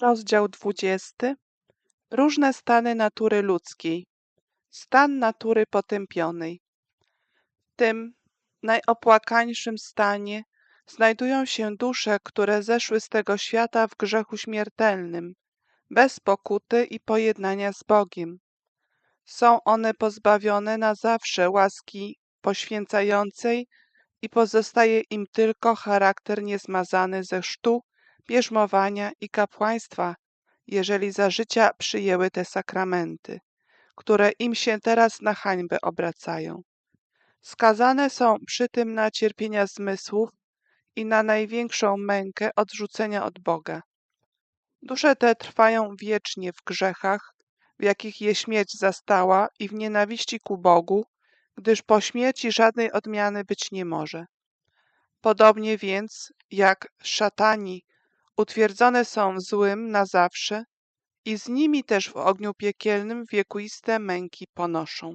Rozdział 20. Różne stany natury ludzkiej. Stan natury potępionej. W tym najopłakańszym stanie znajdują się dusze, które zeszły z tego świata w grzechu śmiertelnym, bez pokuty i pojednania z Bogiem. Są one pozbawione na zawsze łaski poświęcającej i pozostaje im tylko charakter niezmazany ze chrztu, bierzmowania i kapłaństwa, jeżeli za życia przyjęły te sakramenty, które im się teraz na hańbę obracają. Skazane są przy tym na cierpienia zmysłów i na największą mękę odrzucenia od Boga. Dusze te trwają wiecznie w grzechach, w jakich je śmierć zastała i w nienawiści ku Bogu, gdyż po śmierci żadnej odmiany być nie może. Podobnie więc jak szatani utwierdzone są złym na zawsze i z nimi też w ogniu piekielnym wiekuiste męki ponoszą.